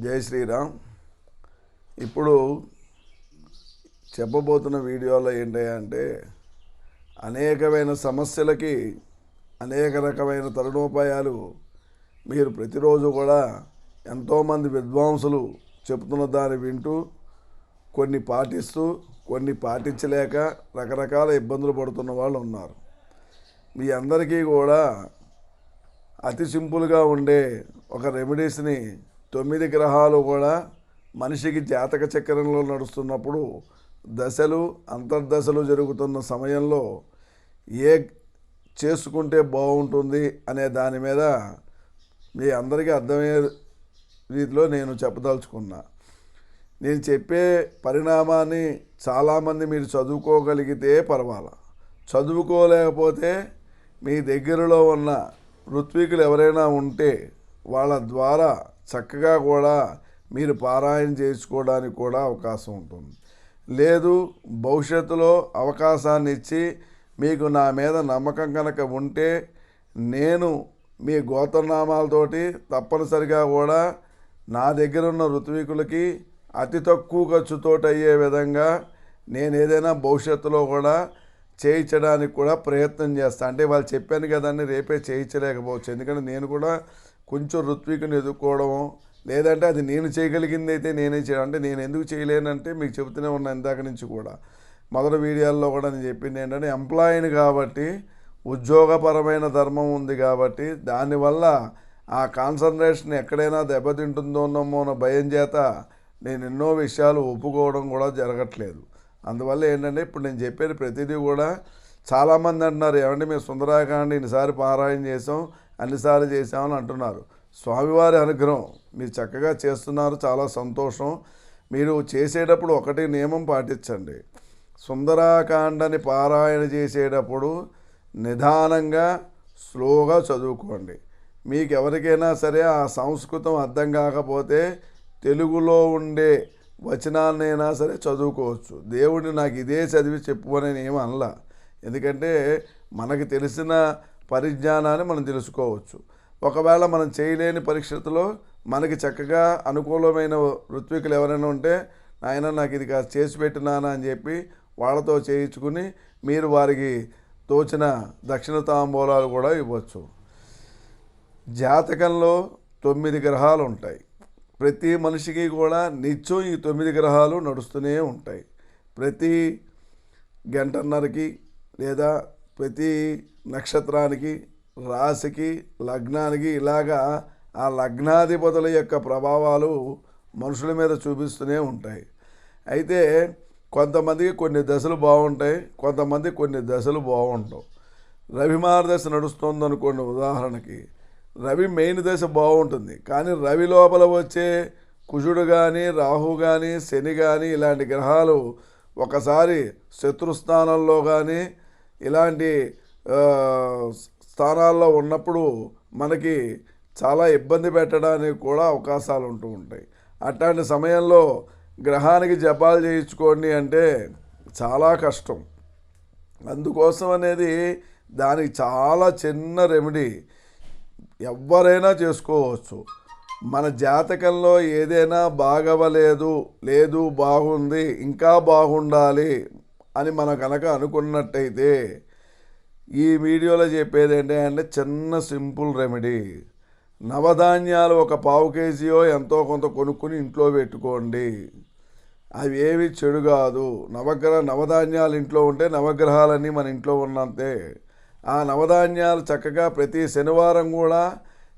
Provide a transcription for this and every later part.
జై శ్రీరామ్. ఇప్పుడు చెప్పబోతున్న వీడియోలో ఏంటంటే అనేకమైన సమస్యలకి అనేక రకమైన తరుణోపాయాలు మీరు ప్రతిరోజు కూడా ఎంతోమంది విద్వాంసులు చెప్తున్న దాన్ని వింటూ కొన్ని పాటిస్తూ కొన్ని పాటించలేక రకరకాల ఇబ్బందులు పడుతున్న వాళ్ళు ఉన్నారు. మీ అందరికీ కూడా అతి సింపుల్గా ఉండే ఒక రెమెడీస్ని తొమ్మిది గ్రహాలు కూడా మనిషికి జాతక చక్రంలో నడుస్తున్నప్పుడు దశలు అంతర్దశలు జరుగుతున్న సమయంలో ఏ చేసుకుంటే బాగుంటుంది అనే దాని మీద మీ అందరికీ అర్థమయ్యే రీతిలో నేను చెప్పదలుచుకున్నా. నేను చెప్పే పరిణామాన్ని చాలామంది మీరు చదువుకోగలిగితే పర్వాలా. చదువుకోలేకపోతే మీ దగ్గరలో ఉన్న ఋత్వికులు ఎవరైనా ఉంటే వాళ్ళ ద్వారా చక్కగా కూడా మీరు పారాయణ చేసుకోవడానికి కూడా అవకాశం ఉంటుంది. లేదు భవిష్యత్తులో అవకాశాన్ని ఇచ్చి మీకు నా మీద నమ్మకం కనుక ఉంటే నేను మీ గోత్రనామాలతోటి తప్పనిసరిగా కూడా నా దగ్గర ఉన్న ఋత్వికులకి అతి తక్కువ ఖర్చుతోటి అయ్యే విధంగా నేను ఏదైనా భవిష్యత్తులో కూడా చేయించడానికి కూడా ప్రయత్నం చేస్తాను అంటే వాళ్ళు చెప్పాను కదండి రేపే చేయించలేకపోవచ్చు. ఎందుకంటే నేను కూడా కొంచెం ఋత్వికుని ఎదుర్కోవడం లేదంటే అది నేను చేయగలిగింది అయితే నేనే చేయడం అంటే నేను ఎందుకు చేయలేనంటే మీకు చెబుతూనే ఉన్నా ఇందాక నుంచి కూడా. మొదటి వీడియోల్లో కూడా నేను చెప్పింది ఏంటంటే ఎంప్లాయీని కాబట్టి ఉద్యోగపరమైన ధర్మం ఉంది కాబట్టి దానివల్ల ఆ కాన్సన్ట్రేషన్ ఎక్కడైనా దెబ్బతింటుందోనమో అన్న భయం చేత నేను ఎన్నో విషయాలు ఒప్పుకోవడం కూడా జరగట్లేదు. అందువల్ల ఏంటంటే ఇప్పుడు నేను చెప్పేది ప్రతిదీ కూడా చాలామంది అంటున్నారు ఏమంటే మేము సుందరాకాండ ఇన్నిసారి పారాయణ చేసాం అన్నిసార్లు చేసామని అంటున్నారు. స్వామివారి అనుగ్రహం. మీరు చక్కగా చేస్తున్నారు. చాలా సంతోషం. మీరు చేసేటప్పుడు ఒకటి నియమం పాటించండి. సుందరాకాండని పారాయణ చేసేటప్పుడు నిదానంగా స్లోగా చదువుకోండి. మీకు ఎవరికైనా సరే ఆ సంస్కృతం అర్థం కాకపోతే తెలుగులో ఉండే వచనాన్నైనా సరే చదువుకోవచ్చు. దేవుడిని నాకు ఇదే చదివి చెప్పు అని ఏమి అనలా. ఎందుకంటే మనకు తెలిసిన పరిజ్ఞానాన్ని మనం తెలుసుకోవచ్చు. ఒకవేళ మనం చేయలేని పరిస్థితుల్లో మనకి చక్కగా అనుకూలమైన ఋత్వికులు ఎవరైనా ఉంటే ఆయన నాకు ఇది కాస్త చేసి పెట్టినానా అని చెప్పి వాళ్ళతో చేయించుకుని మీరు వారికి తోచిన దక్షిణ తాంబూలాలు కూడా ఇవ్వచ్చు. జాతకంలో తొమ్మిది గ్రహాలు ఉంటాయి. ప్రతి మనిషికి కూడా నిత్యం ఈ తొమ్మిది గ్రహాలు నడుస్తూనే ఉంటాయి. ప్రతి గంటన్నరకి లేదా ప్రతి నక్షత్రానికి రాశికి లగ్నానికి ఇలాగా ఆ లగ్నాధిపతుల యొక్క ప్రభావాలు మనుషుల మీద చూపిస్తూనే ఉంటాయి. అయితే కొంతమందికి కొన్ని దశలు బాగుంటాయి కొంతమంది కొన్ని దశలు బాగుంటావు రవి మార్గదశ నడుస్తుంది అనుకోండి ఉదాహరణకి. రవి మెయిన్ దశ బాగుంటుంది. కానీ రవి లోపల వచ్చే కుజుడు కానీ రాహు కానీ శని కానీ ఇలాంటి గ్రహాలు ఒకసారి శత్రుస్థానంలో కానీ ఇలాంటి స్థానాల్లో ఉన్నప్పుడు మనకి చాలా ఇబ్బంది పెట్టడానికి కూడా అవకాశాలు ఉంటూ ఉంటాయి. అట్లాంటి సమయంలో గ్రహానికి జపాలు చేయించుకోండి అంటే చాలా కష్టం. అందుకోసం అనేది దానికి చాలా చిన్న రెమెడీ ఎవరైనా చేసుకోవచ్చు. మన జాతకంలో ఏదైనా బాగవలేదు లేదు బాగుంది ఇంకా బాగుండాలి అని మనం కనుక అనుకున్నట్టయితే ఈ వీడియోలో చెప్పేది ఏంటంటే చిన్న సింపుల్ రెమెడీ. నవధాన్యాలు ఒక పావు కేజీయో ఎంతో కొంత కొనుక్కుని ఇంట్లో పెట్టుకోండి. అవి ఏవి చెడు కాదు. నవగ్రహ నవధాన్యాలు ఇంట్లో ఉంటే నవగ్రహాలన్నీ మన ఇంట్లో ఉన్నంతే. ఆ నవధాన్యాలు చక్కగా ప్రతి శనివారం కూడా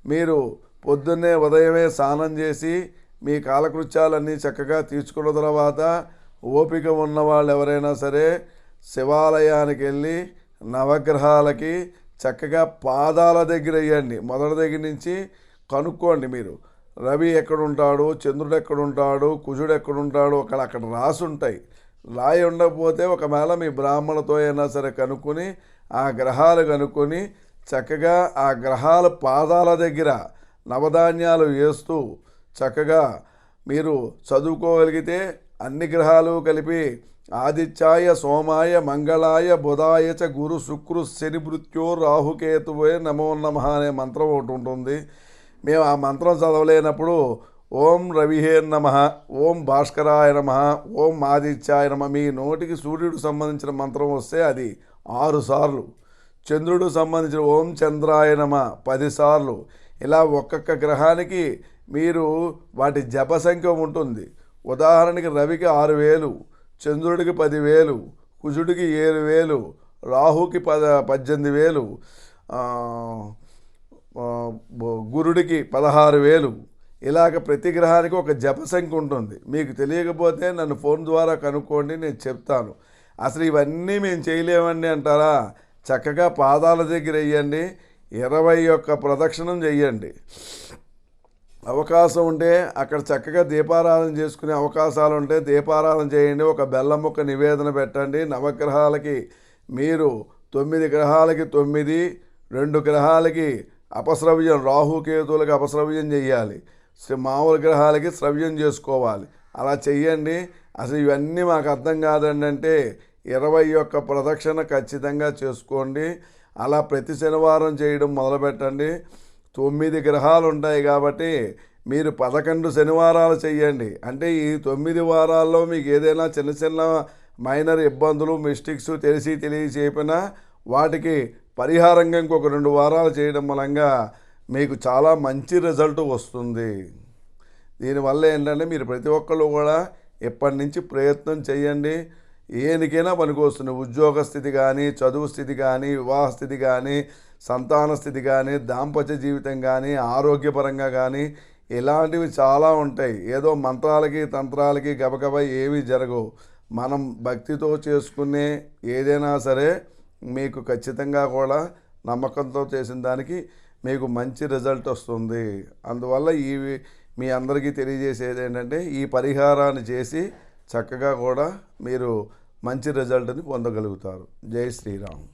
మీరు పొద్దున్నే ఉదయమే స్నానం చేసి మీ కాలకృత్యాలన్నీ చక్కగా తీర్చుకున్న తర్వాత ఓపిక ఉన్న వాళ్ళు ఎవరైనా సరే శివాలయానికి వెళ్ళి నవగ్రహాలకి చక్కగా పాదాల దగ్గర వేయండి. మొదటి దగ్గర నుంచి కనుక్కోండి మీరు. రవి ఎక్కడుంటాడు? చంద్రుడు ఎక్కడుంటాడు? కుజుడు ఎక్కడుంటాడు? అక్కడ అక్కడ రాసి ఉంటాయి. రాయి ఉండకపోతే ఒకవేళ మీ బ్రాహ్మణతో అయినా సరే కనుక్కొని ఆ గ్రహాలు కనుక్కొని చక్కగా ఆ గ్రహాల పాదాల దగ్గర నవధాన్యాలు వేస్తూ చక్కగా మీరు చదువుకోగలిగితే అన్ని గ్రహాలు కలిపి ఆదిత్యాయ సోమాయ మంగళాయ బుధాయ చ గురు శుక్రు శని మృత్యో రాహుకేతువే నమో నమ అనే మంత్రం ఒకటి ఉంటుంది. మేము ఆ మంత్రం చదవలేనప్పుడు ఓం రవిహే నమ ఓం భాస్కరాయ నమ ఓం ఆదిత్యాయ నమ మీ నోటికి సూర్యుడు సంబంధించిన మంత్రం వస్తే అది ఆరుసార్లు చంద్రుడు సంబంధించిన ఓం చంద్రాయ నమ పదిసార్లు ఇలా ఒక్కొక్క గ్రహానికి మీరు వాటి జప సంఖ్య ఉంటుంది. ఉదాహరణకి రవికి ఆరు వేలు చంద్రుడికి పదివేలు కుజుడికి ఏడు వేలు రాహుకి పద పద్దెనిమిది వేలు గురుడికి పదహారు వేలు. ఇలాగ ప్రతి గ్రహానికి ఒక జప సంఖ్య ఉంటుంది. మీకు తెలియకపోతే నన్ను ఫోన్ ద్వారా కనుక్కోండి నేను చెప్తాను. అసలు ఇవన్నీ మేము చేయలేమండి అంటారా? చక్కగా పాదాల దగ్గర వేయండి ఇరవై ఒక్క ప్రదక్షిణం చెయ్యండి అవకాశం ఉంటే అక్కడ చక్కగా దీపారాధన చేసుకునే అవకాశాలు ఉంటే దీపారాధన చేయండి. ఒక బెల్లం ముక్క నివేదన పెట్టండి. నవగ్రహాలకి మీరు తొమ్మిది గ్రహాలకి తొమ్మిది రెండు గ్రహాలకి అపశ్రవ్యం రాహుకేతువులకి అపశ్రవ్యం చేయాలి. మామూలు గ్రహాలకి శ్రవ్యం చేసుకోవాలి. అలా చెయ్యండి. అసలు ఇవన్నీ మాకు అర్థం కాదండి అంటే ఇరవై ఒక్క ప్రదక్షిణ ఖచ్చితంగా చేసుకోండి. అలా ప్రతి శనివారం చేయడం మొదలుపెట్టండి. తొమ్మిది గ్రహాలు ఉంటాయి కాబట్టి మీరు పదకొండు శనివారాలు చేయండి అంటే ఈ తొమ్మిది వారాల్లో మీకు ఏదైనా చిన్న చిన్న మైనర్ ఇబ్బందులు మిస్టేక్స్ తెలిసి తెలియ చెప్పినా వాటికి పరిహారంగా ఇంకొక రెండు వారాలు చేయడం మూలంగా మీకు చాలా మంచి రిజల్ట్ వస్తుంది. దీనివల్ల ఏంటంటే మీరు ప్రతి ఒక్కళ్ళు కూడా ఇప్పటి నుంచి ప్రయత్నం చేయండి ఏనికైనా పనికొస్తుంది. ఉద్యోగ స్థితి కానీ చదువు స్థితి కానీ వివాహ స్థితి కానీ సంతాన స్థితి కానీ దాంపత్య జీవితం కానీ ఆరోగ్యపరంగా కానీ ఇలాంటివి చాలా ఉంటాయి. ఏదో మంత్రాలకి తంత్రాలకి గబగబా ఏవి జరగవు. మనం భక్తితో చేసుకునే ఏదైనా సరే మీకు ఖచ్చితంగా కూడా నమ్మకంతో చేసిన దానికి మీకు మంచి రిజల్ట్ వస్తుంది. అందువల్ల ఈ మీ అందరికీ తెలియజేసేది ఏంటంటే ఈ పరిహారాన్ని చేసి చక్కగా కూడా మీరు మంచి రిజల్ట్ని పొందగలుగుతారు. జై శ్రీరామ్.